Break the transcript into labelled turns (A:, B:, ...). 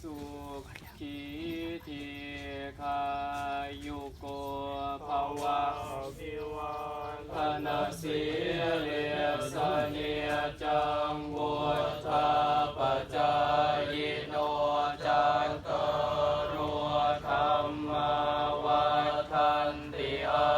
A: สุขีทีขายุโกภาวะธนสีเลียสเนียจังวุฒาปจายโนจันตรัวธรรมวัฏันติอา